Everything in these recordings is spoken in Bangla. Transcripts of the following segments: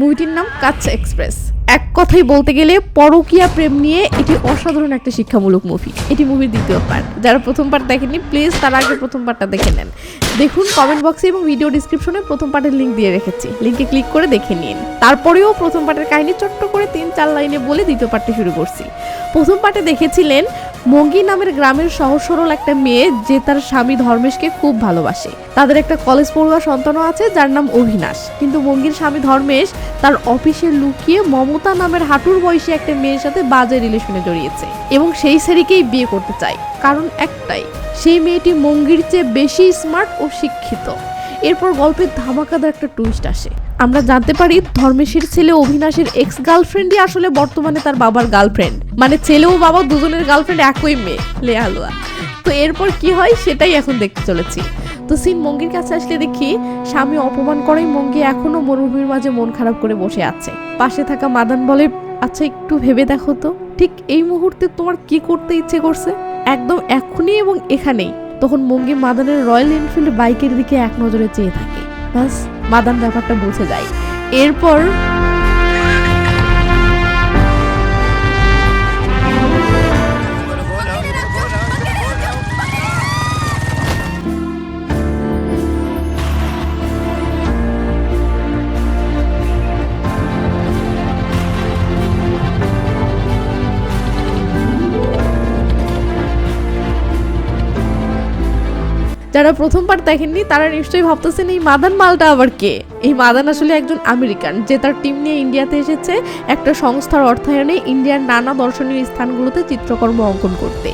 মুভিটির নাম কাচ্চা এক্সপ্রেস। এক কথাই বলতে গেলে পরকীয়া প্রেম নিয়ে এটি অসাধারণ একটা শিক্ষামূলক মুভি। এটি মুভির দ্বিতীয় পার্ট যারা প্রথম পার্ট দেখেননি প্লিজ তার আগে প্রথম পার্টটা দেখে নেন। দেখুন কমেন্ট বক্সে এবং ভিডিও ডিসক্রিপশনে প্রথম পার্টের লিঙ্ক দিয়ে রেখেছি। লিঙ্কে ক্লিক করে দেখে নিন। তারপরেও প্রথম পার্টের কাহিনী ছোট্ট করে তিন চার লাইনে বলে দ্বিতীয় পার্টটি শুরু করছি। প্রথম পার্টে দেখেছিলেন মঙ্গি নামের গ্রামের সহজ সরল একটা মেয়ে যে তার স্বামী ধর্মেশকে খুব ভালোবাসে। তাদের একটা কলেজ পড়ুয়া সন্তানও আছে, যার নাম অভিনাশ। কিন্তু মঙ্গির স্বামী ধর্মেশ তার অফিসে লুকিয়ে মমতা নামের হাঁটুর বয়সী একটা মেয়ের সাথে বাজে রিলেশনে জড়িয়েছে এবং সেই সেরিকেই বিয়ে করতে চায়। কারণ একটাই, সেই মেয়েটি মঙ্গির চেয়ে বেশি স্মার্ট ও শিক্ষিত। এরপর গল্পের ধামাকাদার একটা টুইস্ট আসে। আমরা জানতে পারি ধর্মেশের ছেলে অভিনাশের এক্স গার্লফ্রেন্ডই আসলে বর্তমানে তার বাবার গার্লফ্রেন্ড মানে ছেলে ও বাবা দুজনের গার্লফ্রেন্ড একই মেয়ে, লেয়া হালুয়া। তো এরপর কি হয় সেটাই এখন দেখতে চলেছি। তো সিন মঙ্গির কাছে আসলে দেখি, স্বামী অপমান করাই মঙ্গি এখনও মরুভূমির মাঝে মন খারাপ করে বসে আছে। পাশে থাকা মাদান বলে আচ্ছা একটু ভেবে দেখো তো, ঠিক এই মুহূর্তে তোমার কি করতে ইচ্ছে করছে? একদম এখনই এবং এখানেই। তখন মঙ্গি মাদানের রয়্যাল এনফিল্ড বাইকের দিকে এক নজরে চেয়ে থাকে। বাস মাদান ব্যাপারটা বুঝে যায়। এরপর যারা প্রথমবার দেখেননি, তারা নিশ্চয়ই ভাবতেছেন এই মাদান মালটা আবার কে? এই মাদান আসলে একজন আমেরিকান, যে তার টিম নিয়ে ইন্ডিয়াতে এসেছে, একটা সংস্থার অর্থায়নে ইন্ডিয়ার নানা দর্শনীয় স্থানগুলোতে চিত্রকর্ম অঙ্কন করতে।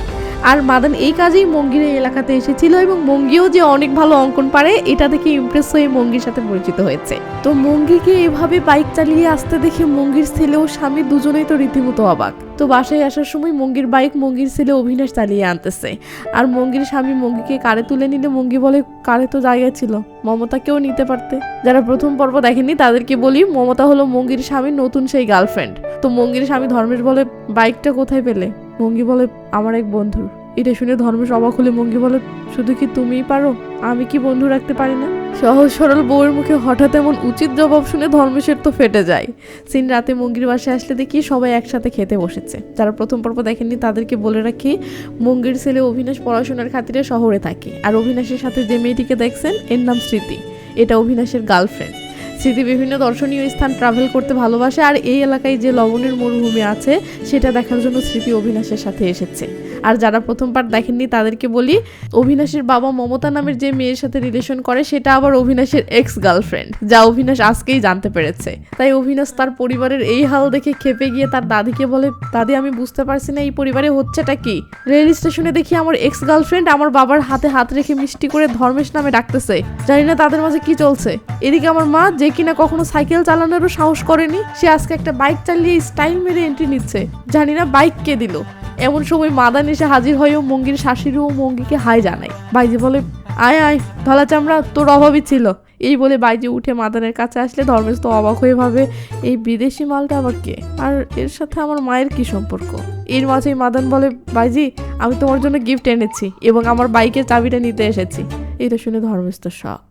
আর মাদান এই কাজেই মঙ্গির এই এলাকাতে এসেছিল এবং মঙ্গিও যে অনেক ভালো অঙ্কন পারে, এটা দেখে ইমপ্রেস হয়ে মঙ্গির সাথে পরিচিত হয়েছে। তো মঙ্গিকে এভাবে বাইক চালিয়ে আসতে দেখে মঙ্গির ছেলে ও স্বামী দুজনেই তো রীতিমতো অবাক। তো বাসায় আসার সময় মঙ্গির বাইক মঙ্গির ছেলে অভিনাশ চালিয়ে আনতেছে। আর মঙ্গির স্বামী মঙ্গিকে কারে তুলে নিলে মঙ্গি বলে, কারে তো জায়গা ছিল, মমতাকেও নিতে পারতে। যারা প্রথম পর্ব দেখেনি তাদেরকে বলি, মমতা হলো মঙ্গির স্বামীর নতুন সেই গার্লফ্রেন্ড তো মঙ্গির স্বামী ধর্মেশ বলে বাইকটা কোথায় পেলে? মঙ্গি বলে আমার এক বন্ধুর। এটা শুনে ধর্মেশ অবাক হলে মঙ্গি বলে, শুধু কি তুমিই পারো? আমি কি বন্ধু রাখতে পারি না? সহজ সরল বউয়ের মুখে হঠাৎ এমন উচিত জবাব শুনে ধর্মেশের তো ফেটে যায়। সিন রাতে মঙ্গির বাসায় আসলে দেখি সবাই একসাথে খেতে বসেছে। যারা প্রথম পর্ব দেখেননি তাদেরকে বলে রাখি, মঙ্গির ছেলে অভিনাশ পড়াশোনার খাতিরে শহরে থাকে। আর অভিনাশের সাথে যে মেয়েটিকে দেখছেন, এর নাম স্মৃতি। এটা অভিনাশের গার্লফ্রেন্ড। স্মৃতি বিভিন্ন দর্শনীয় স্থান ট্রাভেল করতে ভালোবাসে, আর এই এলাকায় যে লবণের মরুভূমি আছে, সেটা দেখার জন্য স্মৃতি অভিনাশের সাথে এসেছে। আর যারা প্রথম পার্ট দেখেননি, তাদেরকে বলি, অভিনাশের বাবা মমতা নামের যে মেয়ের সাথে রিলেশন করে, সেটা আবার অভিনাশের এক্স গার্লফ্রেন্ড যা অভিনাশ আজকেই জানতে পেরেছে। তাই অভিনাশ তার পরিবারের এই হাল দেখে খেপে গিয়ে তার দাদিকে বলে, দাদি, আমি বুঝতে পারছি না, এই পরিবারে হচ্ছেটা কি? রেল স্টেশনে দেখি আমার এক্স গার্লফ্রেন্ড আমার বাবার হাতে হাত রেখে মিষ্টি করে ধর্মেশ নামে ডাকতেছে। জানি না তাদের মাঝে কি চলছে। এদিকে আমার মা, যে কিনা কখনো সাইকেল চালানোরও সাহস করেনি, সে আজকে একটা বাইক চালিয়ে স্টাইল মেরে এন্ট্রি নিচ্ছে। জানি না বাইক কে দিল। এমন সময় মাদান এসে হাজির হয়েও মঙ্গির শাশুড়ি ও মঙ্গিকে হাই জানায়। বাইজি বলে, আয় আয় ধলা চামড়া তোর অভাবই ছিল। এই বলে বাইজি উঠে মাদানের কাছে আসলে ধর্মেশ তো অবাক হয়ে ভাবে, এই বিদেশি মালটা আবার কে? আর এর সাথে আমার মায়ের কি সম্পর্ক? এর মাঝেই মাদান বলে, বাইজি, আমি তোমার জন্য গিফট এনেছি এবং আমার বাইকের চাবিটা নিতে এসেছি। এটা শুনে ধর্মেশ তো শখ।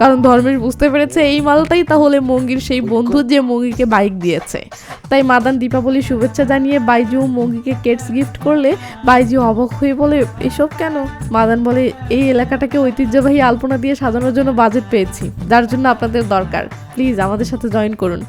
কারণ ধর্মেশ বুঝতে পেরেছে এই মালটাই তাহলে মঙ্গির সেই বন্ধু যে মঙ্গিকে বাইক দিয়েছে। তাই মাদান দীপাবলি শুভেচ্ছা জানিয়ে বাইজু মঙ্গিকে কেটস গিফট করলে বাইজু অবাক হয়ে বলে, এসব কেন? মাদান বলে, এই এলাকাটাকে ঐতিহ্যবাহী আলপনা দিয়ে সাজানোর জন্য বাজেট পেয়েছি। যার জন্য আপনাদের দরকার। প্লিজ আমাদের সাথে জয়েন করুন।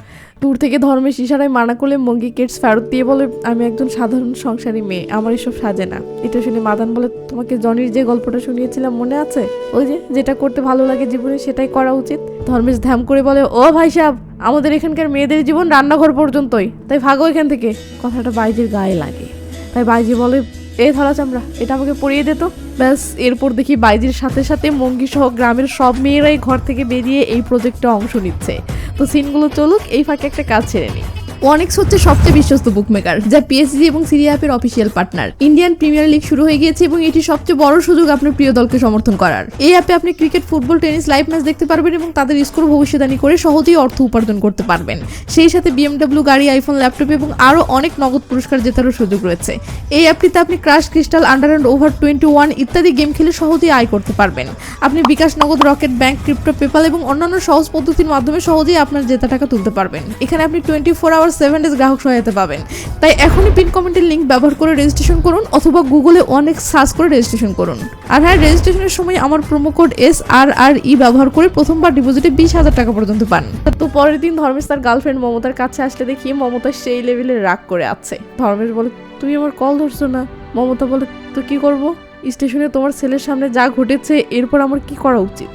দূর থেকে ধর্মেশ ইশারায় মানা করলে মঙ্গি কেটস ফেরত দিয়ে বলে, আমি একজন সাধারণ সংসারী মেয়ে, আমার এসব সাজে না। এটা শুনে মাদান বলে, তোমাকে জনির যে গল্পটা শুনিয়েছিলাম মনে আছে? ওই যে, যেটা করতে ভালো লাগে জীবনে সেটাই করা উচিত? ধর্মেশ ধ্যাম করে বলে, ও ভাই সাহেব আমাদের এখানকার মেয়েদের জীবন রান্নাঘর পর্যন্তই, তাই ভাগো এখান থেকে। কথাটা বাইজির গায়ে লাগে। তাই বাইজি বলে, এ ধরা চামড়া, এটা আমাকে পরিয়ে দে তো। ব্যাস, এরপর দেখি বাইজির সাথে সাথে মঙ্গি সহ গ্রামের সব মেয়েরাই ঘর থেকে বেরিয়ে এই প্রজেক্টে অংশ নিচ্ছে। তো সিনগুলো চলুক এই ফাঁকে একটা কাজ ছেড়ে নিই। ওয়ানেক্স হচ্ছে সবচেয়ে বিশ্বস্ত বুকমেকার যা পিএসজি এবং সিরিয়া অ্যাপের official partner Indian Premier League শুরু হয়ে গিয়েছে এবং এটি সবচেয়ে বড় সুযোগ আপনার প্রিয় দলকে সমর্থন করার। এই অ্যাপে আপনি cricket football tennis live match দেখতে পারবেন এবং তাদের স্কোর ভবিষ্যৎবাণী করে সহজেই অর্থ উপার্জন করতে পারবেন। সেই সাথে বিএমডব্লিউ গাড়ি আইফোন ল্যাপটপ এবং আরও অনেক নগদ পুরস্কার জেতারও সুযোগ রয়েছে। এই অ্যাপটিতে আপনি crash crystal under and over twenty one ইত্যাদি গেম খেলে সহজেই আয় করতে পারবেন। আপনি বিকাশ নগদ রকেট ব্যাংক ক্রিপ্টো পেপাল এবং অন্যান্য সহজ পদ্ধতির মাধ্যমে সহজেই আপনার জেতা টাকা তুলতে পারবেন। এখানে আপনি twenty four hour seven days গ্রাহক সহায়তা পাবেন। তাই এখনই পিন কমেন্টের লিঙ্ক ব্যবহার করে রেজিস্ট্রেশন করুন অথবা গুগলে অনেক সার্চ করে রেজিস্ট্রেশন করুন। আর হ্যাঁ রেজিস্ট্রেশনের সময় আমার promo code S R R E ব্যবহার করে প্রথমবার ডিপোজিটে বিশ হাজার টাকা পর্যন্ত পান। তো পরের দিন ধর্মেশ তার গার্লফ্রেন্ড মমতার কাছে আসলে দেখি মমতা সেই লেভেলে রাগ করে আছে। ধর্মেশ বলে, তুমি আমার কল ধরছো না? মমতা বলে, তো কি করব? স্টেশনে তোমার ছেলের সামনে যা ঘটেছে, এরপর আমার কি করা উচিত?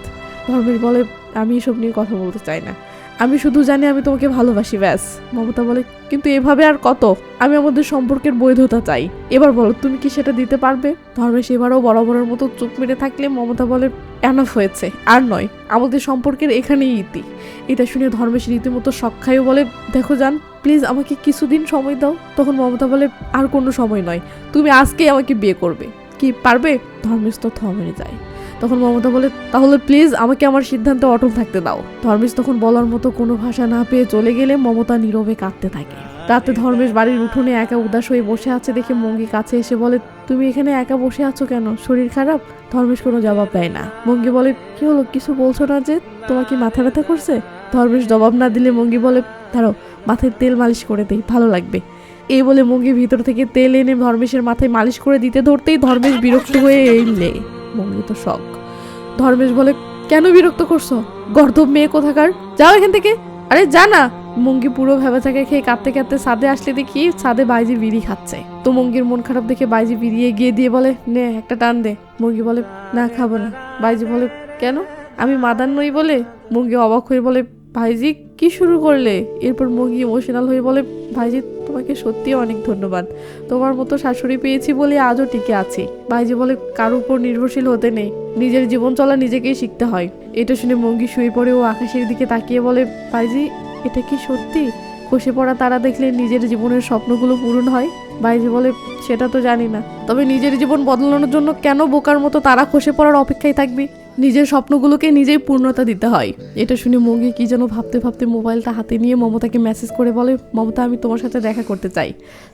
ধর্মেশ বলে, আমি এসব নিয়ে কথা বলতে চাই না। আমি শুধু জানি আমি তোমাকে ভালোবাসি, ব্যাস। মমতা বলে, কিন্তু এভাবে আর কত? আমি আমাদের সম্পর্কের বৈধতা চাই। এবার বলো, তুমি কি সেটা দিতে পারবে? ধর্মেশ এবারও বরাবরের মতো চুপ মেরে থাকলে মমতা বলে এনাফ হয়েছে, আর নয়, আমাদের সম্পর্কের এখানেই ইতি। এটা শুনে ধর্মেশ রীতিমতো সক্ষায়ও বলে, দেখো যান প্লিজ আমাকে কিছুদিন সময় দাও। তখন মমতা বলে, আর কোনো সময় নয়, তুমি আজকেই আমাকে বিয়ে করবে। কি, পারবে? ধর্মেশ তো থমে যায়। তখন মমতা বলে, তাহলে প্লিজ আমাকে আমার সিদ্ধান্তে অটল থাকতে দাও। ধর্মেশ তখন বলার মতো কোনো ভাষা না পেয়ে চলে গেলে মমতা নীরবে কাঁদতে থাকে। রাতে ধর্মেশ বাড়ির উঠোনে একা উদাস হয়ে বসে আছে দেখে মঙ্গি কাছে এসে বলে, তুমি এখানে একা বসে আছো কেন? শরীর খারাপ? ধর্মেশ কোনো জবাব দেয় না। মঙ্গি বলে, কি হলো? কিছু বলছো না যে তোমার কি মাথা ব্যথা করছে? ধর্মেশ জবাব না দিলে মঙ্গি বলে ধরো মাথায় তেল মালিশ করে দেই, ভালো লাগবে। এই বলে মঙ্গি ভিতর থেকে তেল এনে ধর্মেশের মাথায় মালিশ করে দিতে ধরতেই ধর্মেশ বিরক্ত হয়ে এলে। মঙ্গি তো শখ। ধর্মেশ বলে, কেন বিরক্ত করছ? গর্দব মেয়ে কোথাকার? যাও এখান থেকে। আরে, যা না। মঙ্গি পুরো ভেবাচাকে খেয়ে কাঁদতে কাঁদতে ছাদে আসলে দেখি ছাদে বাইজি বিড়ি খাচ্ছে। তো মঙ্গির মন খারাপ দেখে বাইজি বিড়ি গিয়ে দিয়ে বলে, নে, একটা টান দে। মঙ্গি বলে, না, খাব না। বাইজি বলে, কেন? আমি মাদান নই বলে। মঙ্গি অবাক হয়ে বলে, ভাইজি, কি শুরু করলে? এরপর মঙ্গি ইমোশনাল হয়ে বলে, ভাইজি তোমাকে সত্যি অনেক ধন্যবাদ। তোমার মতো শাশুড়ি পেয়েছি বলে আজও টিকে আছি। ভাইজি বলে কারও উপর নির্ভরশীল হতে নেই। নিজের জীবন চলা নিজেকেই শিখতে হয়। এটা শুনে মঙ্গি শুয়ে পড়ে ও আকাশের দিকে তাকিয়ে বলে, ভাইজি, এটা কি সত্যি? খসে পড়া তারা দেখলে নিজের জীবনের স্বপ্নগুলো পূরণ হয়? বাইজি বলে, সেটা তো জানি না। তবে নিজের জীবন বদলানোর জন্য কেন বোকার মতো তারা খসে পড়ার অপেক্ষায় থাকবি? নিজের স্বপ্নগুলোকে নিজেই পূর্ণতা দিতে হয়। এটা শুনে মঙ্গি কি যেন ভাবতে ভাবতে মোবাইলটা হাতে নিয়ে মমতাকে মেসেজ করে বলে, মমতা, আমি তোমার সাথে দেখা করতে চাই।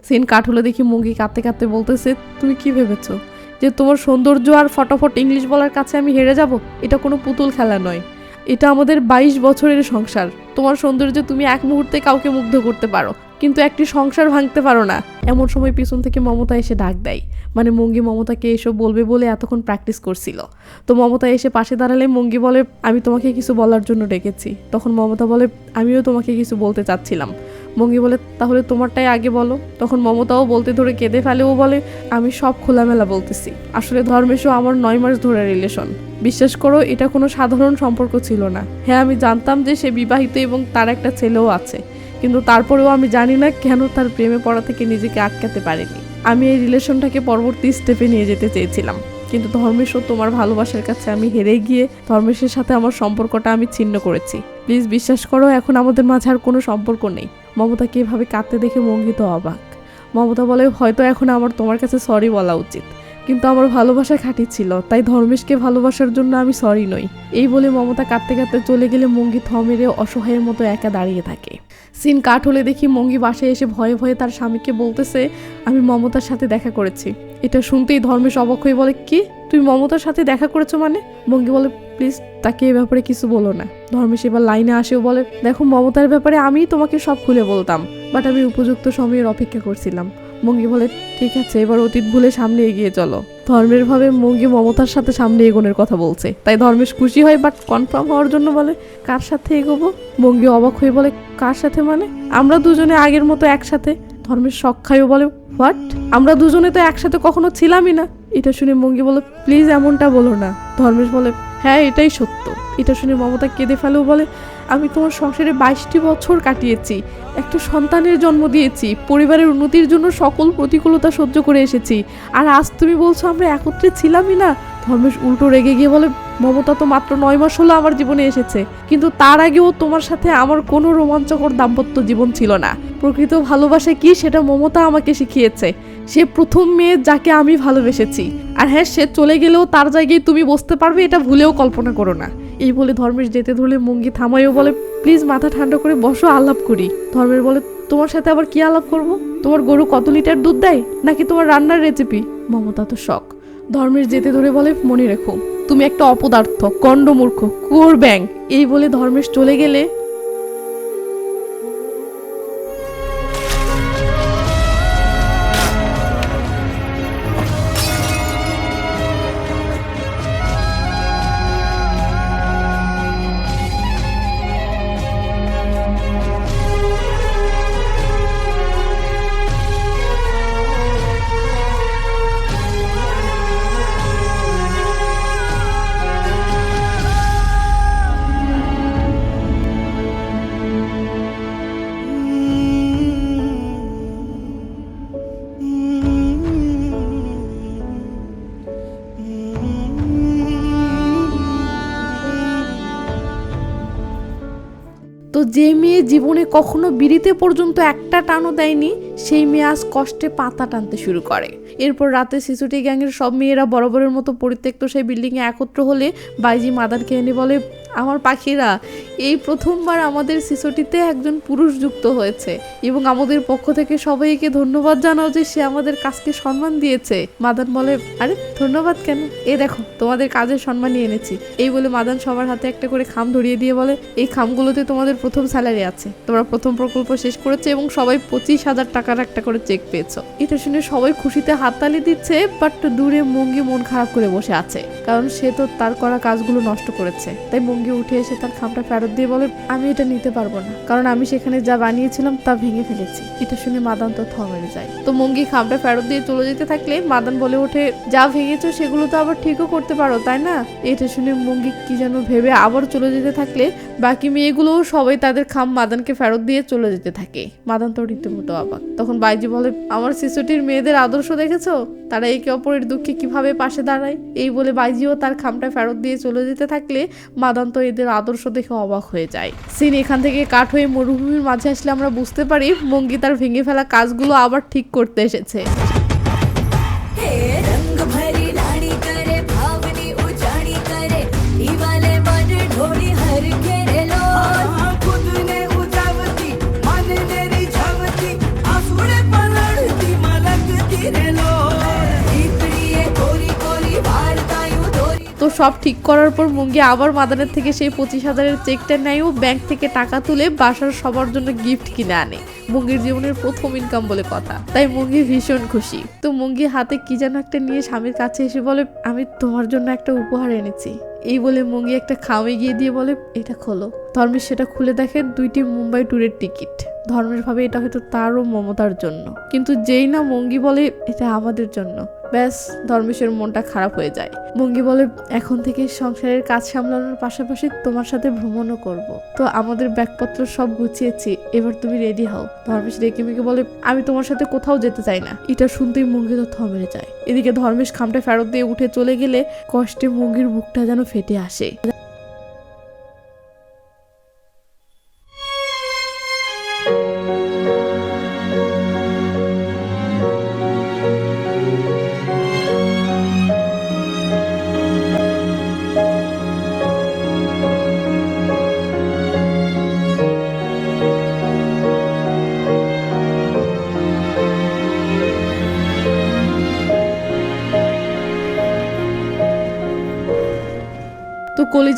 সিন কাট হলে দেখি মঙ্গি কাঁদতে কাঁদতে বলতেছে, তুমি কি ভেবেছো যে তোমার সৌন্দর্য আর ফটাফট ইংলিশ বলার কাছে আমি হেরে যাব? এটা কোনো পুতুল খেলা নয়। এটা আমাদের বাইশ বছরের সংসার। তোমার সৌন্দর্যে তুমি এক মুহূর্তে কাউকে মুগ্ধ করতে পারো। কিন্তু একটি সংসার ভাঙতে পারো না। এমন সময় পিছন থেকে মমতা এসে ডাক দেয়। মানে মঙ্গি মমতাকে এসব বলবে বলে এতক্ষণ প্র্যাকটিস করছিল। তো মমতা এসে পাশে দাঁড়ালে মঙ্গি বলে, আমি তোমাকে কিছু বলার জন্য ডেকেছি। তখন মমতা বলে, আমিও তোমাকে কিছু বলতে চাচ্ছিলাম। মঙ্গি বলে, তাহলে তোমারটাই আগে বলো। তখন মমতাও বলতে ধরে কেঁদে ফেলেও বলে, আমি সব খোলামেলা বলতেছি। আসলে ধর্মেশও আমার নয় মাস ধরে রিলেশন বিশ্বাস করো, এটা কোনো সাধারণ সম্পর্ক ছিল না। হ্যাঁ আমি জানতাম যে সে বিবাহিত এবং তার একটা ছেলেও আছে। কিন্তু তারপরেও আমি জানি না কেন তার প্রেমে পড়া থেকে নিজেকে আটকাতে পারিনি। আমি এই রিলেশনটাকে পরবর্তী স্টেপে নিয়ে যেতে চেয়েছিলাম। কিন্তু ধর্মেশ্বর তোমার ভালোবাসার কাছে আমি হেরে গিয়ে ধর্মেশের সাথে আমার সম্পর্কটা আমি ছিন্ন করেছি। প্লিজ বিশ্বাস করো, এখন আমাদের মাঝে আর কোনো সম্পর্ক নেই। মমতাকে এভাবে কাঁদতে দেখে মঙ্গিত অবাক। মমতা বলে, হয়তো এখন আমার তোমার কাছে সরি বলা উচিত। কিন্তু আমার ভালোবাসা খাঁটি ছিল, তাই ধর্মেশকে ভালোবাসার জন্য আমি সরি নই। এই বলে মমতা কাঁদতে কাঁদতে চলে গেলে মঙ্গি থমেরে অসহায়ের মতো একা দাঁড়িয়ে থাকে। সিন কাট হলে দেখি মঙ্গি বাসায় এসে ভয়ে ভয়ে তার স্বামীকে বলতেছে, আমি মমতার সাথে দেখা করেছি। এটা শুনতেই ধর্মেশ অবাক হয়ে বলে, কি? তুমি মমতার সাথে দেখা করেছ মানে? মঙ্গি বলে, প্লিজ, তাকে এ ব্যাপারে কিছু বলো না। ধর্মেশ এবার লাইনে আসেও বলে, দেখো মমতার ব্যাপারে আমিই তোমাকে সব খুলে বলতাম, বাট আমি উপযুক্ত সময়ের অপেক্ষা করছিলাম। মঙ্গি বলে, ঠিক আছে, এবার অতীত ভুলে সামনে এগিয়ে চলো। ধর্মের ভাবে মঙ্গি মমতার সাথে সামনে এগোনোর কথা বলছে। তাই ধর্মেশ খুশি হয় বাট কনফার্ম হওয়ার জন্য বলে, কার সাথে এগোবো? মঙ্গি অবাক হয়ে বলে, কার সাথে মানে? আমরা দুজনে আগের মতো একসাথে। ধর্মের খাইও বলে হোয়াট আমরা দুজনে তো একসাথে কখনো ছিলামই না। এটা শুনে মঙ্গি বলে প্লিজ এমনটা বলো না। ধর্মেশ বলে হ্যাঁ এটাই সত্য। এটা শুনে মমতা কেঁদে ফেলেও বলে, আমি তোমার সংসারে বাইশটি বছর কাটিয়েছি, একটা সন্তানের জন্ম দিয়েছি, পরিবারের উন্নতির জন্য সকল প্রতিকূলতা সহ্য করে এসেছি, আর আজ তুমি বলছো আমরা একত্রে ছিলামই না? ধর্মেশ উল্টো রেগে গিয়ে বলে, মমতা তো মাত্র নয় মাস হলো আমার জীবনে এসেছে, কিন্তু তার আগেও তোমার সাথে আমার কোনো রোমাঞ্চকর দাম্পত্য জীবন ছিল না। প্রকৃত ভালোবাসা কি সেটা মমতা আমাকে শিখিয়েছে। সে প্রথম মেয়ে যাকে আমি ভালোবেসেছি। আর হ্যাঁ সে চলে গেলেও তার জায়গায় তুমি বসতে পারবে, এটা ভুলেও কল্পনা করো না। এই বলে ধর্মেশ যেতে ধরলে মঙ্গি থামাইও বলে, প্লিজ মাথা ঠান্ডা করে বসো, আলাপ করি। ধর্মের বলে, তোমার সাথে আবার কি আলাপ করব? তোমার গরু কত লিটার দুধ দেয়? নাকি তোমার রান্নার রেসিপি মমতা তো শখ। ধর্মেশ যেতে ধরে বলে, মনে রেখো, তুমি একটা অপদার্থ কণ্ডমূর্খ কুয়োর ব্যাং এই বলে ধর্মেশ চলে গেলে জীবনে কখনো বিড়িতে পর্যন্ত একটা টানও দেয়নি। সেই মেয়ে আজ কষ্টে পাতা টানতে শুরু করে। এরপর রাতে শিশুটি গ্যাংয়ের সব মেয়েরা বরাবরের মতো পরিত্যক্ত সেই বিল্ডিংয়ে একত্র হলে বাইজি মাদারকে এনে বলে, আমার পাখিরা, এই প্রথমবার আমাদের শিশুটিতে একজন পুরুষ যুক্ত হয়েছে এবং আমাদের পক্ষ থেকে সবাইকে ধন্যবাদ জানাও যে সে আমাদের কাজকে সম্মান দিয়েছে। মাদান বলে, আরে, ধন্যবাদ কেন? এ দেখো, তোমাদের কাজের সম্মানই এনেছি। এই বলে মাদান সবার হাতে একটা করে খাম ধরিয়ে দিয়ে বলে, এই খামগুলোতে তোমাদের প্রথম স্যালারি আছে। তোমরা প্রথম প্রকল্প শেষ করেছে এবং সবাই পঁচিশ হাজার টাকার একটা করে চেক পেয়েছ। এটা শুনে সবাই খুশিতে হাততালি দিচ্ছে বাট দূরে মঙ্গি মন খারাপ করে বসে আছে। কারণ সে তো তার করা কাজগুলো নষ্ট করেছে। তাই মঙ্গি উঠে এসে তার খামটা ফেরত দিয়ে বলে, আমি এটা নিতে পারব না। কারণ আমি সেখানে যা বানিয়েছিলাম তা ভেঙে ফেলেছি। এটা শুনে মাদান তো থমেরে যায়। তো মঙ্গি খামটা ফেরত দিয়ে চলে যেতে থাকলে মাদান বলে ওঠে, যা ভেঙেছো সেগুলো তো আবার ঠিকও করতে পারো, তাই না? এটা শুনে মঙ্গি কি যেন ভেবে আবার চলে যেতে থাকলে বাকি মেয়েগুলোও সবাই তাদের খাম মাদানকে ফেরত দিয়ে চলে যেতে থাকে। মাদান তো রীতিমতো অবাক। তখন বাইজি বলে, আমার শিশুটির মেয়েদের আদর্শ দেখেছ? তারা একে অপরের দুঃখে কীভাবে পাশে দাঁড়ায়? এই বলে বাইজিও তার খামটা ফেরত দিয়ে চলে যেতে থাকলে মাদান্ত এদের আদর্শ দেখে অবাক হয়ে যায়। সিন এখান থেকে কাঠ হয়ে মরুভূমির মাঝে আসলে আমরা বুঝতে পারি, মঙ্গি তার ভেঙে ফেলা কাজগুলো আবার ঠিক করতে এসেছে। সব ঠিক করার পর মুঙ্গি আবার মাদানের থেকে সেই পঁচিশ হাজারের চেকটা নেয় ও ব্যাংক থেকে টাকা তুলে বাসার সবার জন্য গিফট কিনে আনে। মুঙ্গির জীবনের প্রথম ইনকাম বলে কথা। তাই মুঙ্গি ভীষণ খুশি। তো মুঙ্গি হাতে কি যেন একটা নিয়ে স্বামীর কাছে এসে বলে, আমি তোমার জন্য একটা উপহার এনেছি। এই বলে মুঙ্গি একটা খামে গিয়ে দিয়ে বলে, এটা খোলো। ধর্মের সেটা খুলে দেখে দুইটি মুম্বাই ট্যুরের টিকিট। ধর্মের ভাবে এটা হয়তো তারও মমতার জন্য। কিন্তু যেই না মঙ্গি বলে, এটা আমাদের জন্য। ব্যাস ধর্মেশের মনটা খারাপ হয়ে যায়। মঙ্গি বলে, এখন থেকে সংসারের কাজ সামলানোর পাশাপাশি তোমার সাথে ভ্রমণও করব। তো আমাদের ব্যাগপত্র সব গুছিয়েছি, এবার তুমি রেডি হও। ধর্মেশ রেখে মেকে বলে, আমি তোমার সাথে কোথাও যেতে চাই না। এটা শুনতেই মঙ্গি তো থমেরে যায়। এদিকে ধর্মেশ খামটা ফেরত দিয়ে উঠে চলে গেলে কষ্টে মুঙ্গির বুকটা যেন ফেটে আসে।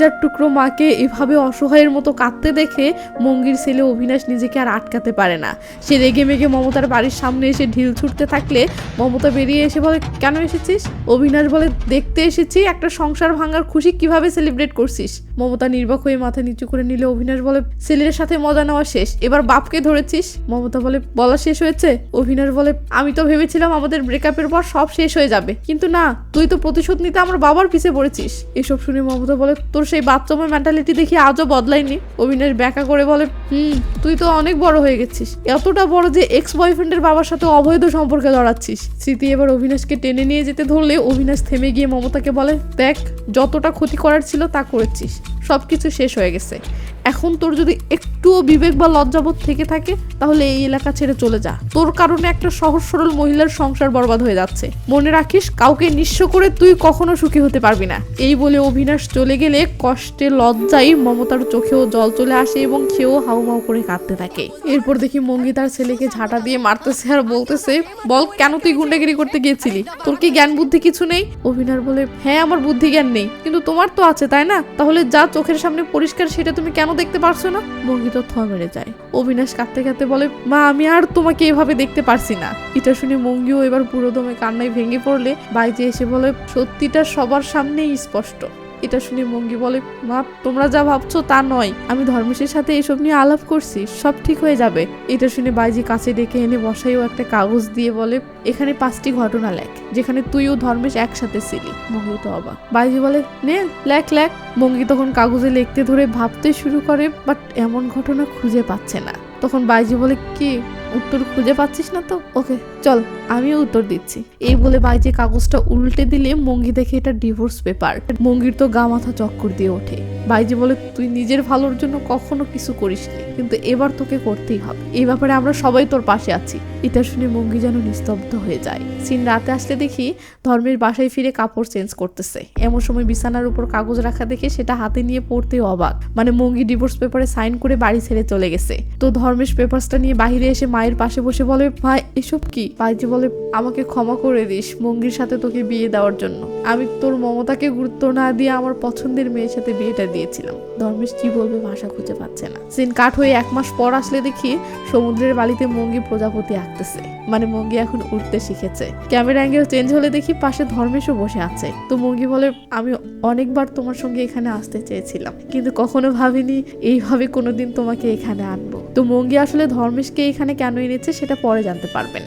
কলিজার টুকরো মাকে এভাবে অসহায়ের মতো কাঁদতে দেখে মঙ্গির ছেলে অভিনাশ নিজেকে আর আটকাতে পারে না। সে রেগে মেগে মমতার বাড়ির সামনে এসে ঢিল ছুটতে থাকলে মমতা বেরিয়ে এসে বলে, কেন এসেছিস? অভিনাশ বলে, দেখতে এসেছি, একটা সংসার ভাঙার খুশি কীভাবে সেলিব্রেট করছিস? মমতা নির্বাক হয়ে মাথা নিচু করে নিলে অভিনাশ বলে, ছেলের সাথে মজা নেওয়া শেষ, এবার বাপকে ধরেছিস? মমতা বলে, বলা শেষ হয়েছে? অভিনাশ বলে, আমি তো ভেবেছিলাম আমাদের ব্রেকআপের পর সব শেষ হয়ে যাবে, কিন্তু না, তুই তো প্রতিশোধ নিতে আমার বাবার পিছে পড়েছিস। এসব শুনে মমতা বলে, তোর সেই বাচ্চামের মেন্টালিটি দেখি আজও বদলায়নি। অভিনয় ব্যাকা করে বলে, হুম, তুই তো অনেক বড় হয়ে গেছিস। এতটা বড় যে এক্স বয়ফ্রেন্ডের বাবার সাথে অবৈধ সম্পর্কে লড়াচ্ছিস। স্মৃতি এবার অভিনাশকে টেনে নিয়ে যেতে ধরলে অভিনাশ থেমে গিয়ে মমতাকে বলে, দেখ, যতটা ক্ষতি করার ছিল তা করেছিস। সবকিছু শেষ হয়ে গেছে। এখন তোর যদি একটুও বিবেক বা লজ্জাবোধ থেকে থাকে, তাহলে এই এলাকা ছেড়ে চলে যা। তোর কারণে একটা সহজ সরল মহিলার সংসার বরবাদ হয়ে যাচ্ছে। মনে রাখিস, কাউকে নিঃস্ব করে তুই কখনো সুখী হতে পারবি না। এই বলে অভিনাশ চলে গেলে কষ্টে, লজ্জায় মমতার চোখেও জল চলে আসে এবং সেও হাউমাউ করে কাঁদতে থাকে। এরপর দেখি মঙ্গি তার ছেলেকে ঝাঁটা দিয়ে মারতেছে আর বলতেছে, বল, কেন তুই গুন্ডাগিরি করতে গিয়েছিলি? তোর কি জ্ঞান বুদ্ধি কিছু নেই? অভিনার বলে হ্যাঁ আমার বুদ্ধি জ্ঞান নেই, কিন্তু তোমার তো আছে, তাই না? তাহলে যা চোখের সামনে পরিষ্কার, সেটা তুমি কেন দেখতে পারছ না? মুরগি তো থ মেরে যায়। অবিনাশ কাঁদতে কাঁদতে বলে, মা, আমি আর তোমাকে এভাবে দেখতে পারছি না। এটা শুনে মঙ্গিও এবার পুরোদমে কান্নায় ভেঙে পড়লে বাইতে এসে বলে, সত্যিটা সবার সামনেই স্পষ্ট। এটা শুনে মঙ্গি বলে মা তোমরা যা ভাবছ তা নয়। আমি ধর্মেশের সাথে এসব নিয়ে আলাপ করছি, সব ঠিক হয়ে যাবে। এটা শুনে বাইজি কাছে ডেকে এনে বসাইও একটা কাগজ দিয়ে বলে, এখানে পাঁচটি ঘটনা লেখ, যেখানে তুই ও ধর্মেশ একসাথে ছিলি। মঙ্গি তো অবাক। বাইজি বলে, নে, লেখ লেখ। মঙ্গি তখন কাগজে লিখতে ধরে ভাবতে শুরু করে, বাট এমন ঘটনা খুঁজে পাচ্ছে না। তখন বাইজি বলে, কি? উত্তর খুঁজে পাচ্ছিস না তো? ওকে, চল, আমিও উত্তর দিচ্ছি। এই বলে বাইজি কাগজটা উল্টে দিলে মঙ্গি দেখে এটা ডিভোর্স পেপার মঙ্গির তো গা মাথা চক্কর দিয়ে ওঠে। বাইজি বলে, তুই নিজের ভালোর জন্য কখনো কিছু করিসনি, কিন্তু এবার তোকে করতেই হবে। এই ব্যাপারে আমরা সবাই তোর পাশে আছি। এটা শুনে মঙ্গি যেন নিস্তব্ধ হয়ে যায়। সিন রাতে আসলে দেখি ধর্মের বাসায় ফিরে কাপড় চেঞ্জ করতেছে। এমন সময় বিছানার উপর কাগজ রাখা দেখে সেটা হাতে নিয়ে পড়তে অবাক। মানে মঙ্গি ডিভোর্স পেপারে সাইন করে বাড়ি ছেড়ে চলে গেছে। তো ধর্মেশ পেপারসটা নিয়ে বাহিরে এসে মায়ের পাশে বসে বলে, ভাই, এসব কি? ভাইজি বলে, আমাকে ক্ষমা করে দিস মঙ্গির সাথে তোকে বিয়ে দেওয়ার জন্য। আমি তোর মমতাকে গুরুত্ব না দিয়ে আমার পছন্দের মেয়ের সাথে বিয়েটা দিয়েছিলাম। ধর্মেশ কি বলবে ভাষা খুঁজে পাচ্ছে না। সিন কাট হয়ে এক মাস পর আসলে দেখি সমুদ্রের বালিতে মঙ্গি প্রজাপতি আঁকতেছে। মানে মঙ্গি এখন উঠতে শিখেছে। ক্যামেরা অ্যাঙ্গেল চেঞ্জ হলে দেখি পাশে ধর্মেশও বসে আছে। তো মঙ্গি বলে, আমি অনেকবার তোমার সঙ্গে এখানে আসতে চেয়েছিলাম, কিন্তু কখনো ভাবিনি এইভাবে কোনোদিন তোমাকে এখানে আনব। তো মঙ্গি আসলে ধর্মেশকে এখানে কেন এনেছে সেটা পরে জানতে পারবেন।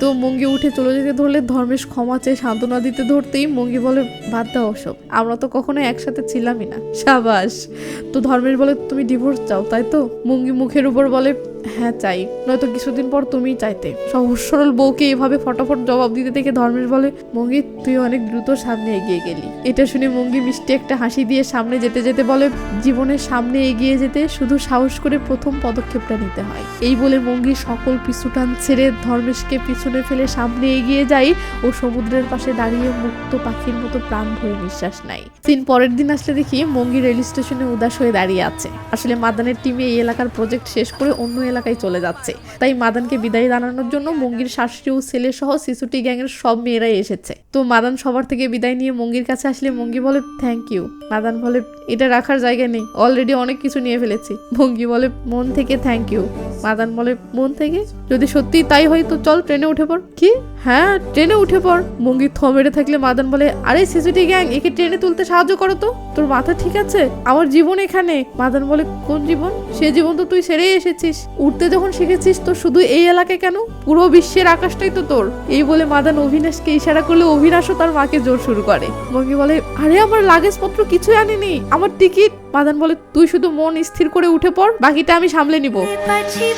তো মঙ্গি উঠে চলে যেতে ধরলে ধর্মেশ ক্ষমা চেয়ে সান্ত্বনা দিতে ধরতেই মঙ্গি বলে, বাদ দাও সব আমরা তো কখনো একসাথে ছিলামই না। সাবাস। তো ধর্মেশ বলে, তুমি ডিভোর্স চাও, তাই তো? মঙ্গি মুখের উপর বলে হ্যাঁ চাই। নয়তো কিছুদিন পর তুমি চাইতে। সহজ সরল বউকে এভাবে ফটাফট জবাব দিতে দেখে ধর্মেশ বলে, মঙ্গি, তুই অনেক দ্রুত সামনে এগিয়ে গেলি। এটা শুনে মঙ্গি মিষ্টি একটা হাসি দিয়ে সামনে যেতে যেতে বলে, জীবনের সামনে এগিয়ে যেতে শুধু সাহস করে প্রথম পদক্ষেপটা নিতে হয়। এই বলে মঙ্গি সকল পিছুটান ছেড়ে ধর্মেশকে পিছনে ফেলে সামনে এগিয়ে যায় ও সমুদ্রের পাশে দাঁড়িয়ে মুক্ত পাখির মতো প্রাণ ভরে নিঃশ্বাস নেয়। দিন পরের দিন আসলে দেখি মঙ্গি রেল স্টেশনে উদাস হয়ে দাঁড়িয়ে আছে। আসলে মাদানের টিমে এই এলাকার প্রজেক্ট শেষ করে অন্য এলাকায় চলে যাচ্ছে। তাই মাদানকে বিদায় জানানোর জন্য মঙ্গির শাশুড়ি ও ছেলে সহ সিসুটি গ্যাংয়ের সব মেয়েরাই এসেছে। তো মাদান সবার থেকে বিদায় নিয়ে মঙ্গির কাছে আসলে মঙ্গি বলে থ্যাংক ইউ মাদান বলে, এটা রাখার জায়গা নেই। অলরেডি অনেক কিছু নিয়ে ফেলেছি। মঙ্গি বলে, মন থেকে থ্যাংক ইউ মাদান বলে, মন থেকে? যদি সত্যি তাই হয় তো চল ট্রেনে উঠে পড়। কি? হ্যাঁ ট্রেনে উঠে পর মঙ্গি থ মেরে থাকলে মাদান বলে, আরে সিসিটি গ্যাং, একে ট্রেনে তুলতে সাহায্য করো তো। তোর মাথা ঠিক আছে? আমার জীবন এখানে। মাদান বলে, কোন জীবন? সে জীবন তো তুই সেরেই এসেছিস। উঠতে যখন শিখেছিস তো শুধু এই এলাকায় কেন? পুরো বিশ্বের আকাশটাই তো তোর। এই বলে মাদান অভিনাশকে ইশারা করলে অভিনাশও তার মাকে জোর শুরু করে। মঙ্গি বলে, আরে, আমার লাগেজপত্র কিছুই আনিনি। আমার টিকিট? মাদান বলে, তুই শুধু মন স্থির করে উঠে পর বাকিটা আমি সামলে নিবো। পাখি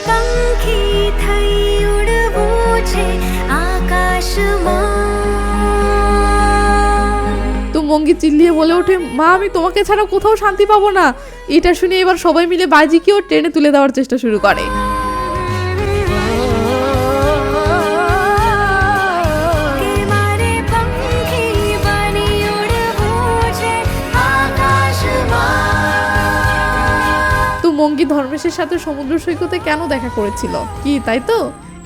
উড়বো তো মঙ্গি চিল্লিয়ে বলে ওঠে মা আমি তোমাকে ছাড়া কোথাও শান্তি পাবো না। এটা শুনে এবার সবাই মিলে বাজিকেও ট্রেনে তুলে দেওয়ার চেষ্টা শুরু করে। তো মঙ্গি ধর্মেশের সাথে সমুদ্র সৈকতে কেন দেখা করেছিল? কি তাই তো?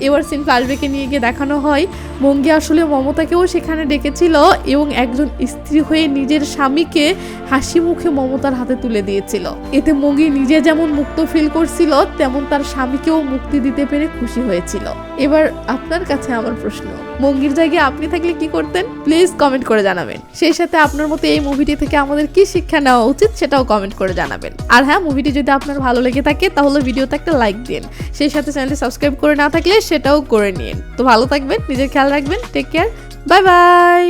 এবার সিন ফ্ল্যাশব্যাকে নিয়ে গিয়ে দেখানো হয়। মঙ্গি আসলে মমতাকেও সেখানে ডেকেছিল এবং একজন স্ত্রী হয়ে নিজের স্বামীকে হাসি মুখে মমতার হাতে তুলে দিয়েছিল। এতে মঙ্গি নিজে যেমন মুক্ত ফিল করছিল, তেমন তার স্বামীকেও মুক্তি দিতে পেরে খুশি হয়েছিল। এবার আপনার কাছে আমার প্রশ্ন। মঙ্গির জায়গায় আপনি থাকলে কি করতেন? প্লিজ কমেন্ট করে জানাবেন। সেই সাথে আপনার মতো এই মুভিটি থেকে আমাদের কি শিক্ষা নেওয়া উচিত সেটাও কমেন্ট করে জানাবেন। আর হ্যাঁ মুভিটি যদি আপনার ভালো লেগে থাকে, তাহলে ভিডিওতে একটা লাইক দিন। সেই সাথে চ্যানেলটি সাবস্ক্রাইব করে না থাকলে সেটাও করে নিন। তো ভালো থাকবেন, নিজের খেয়াল রাখবেন টেক কেয়ার বাই বাই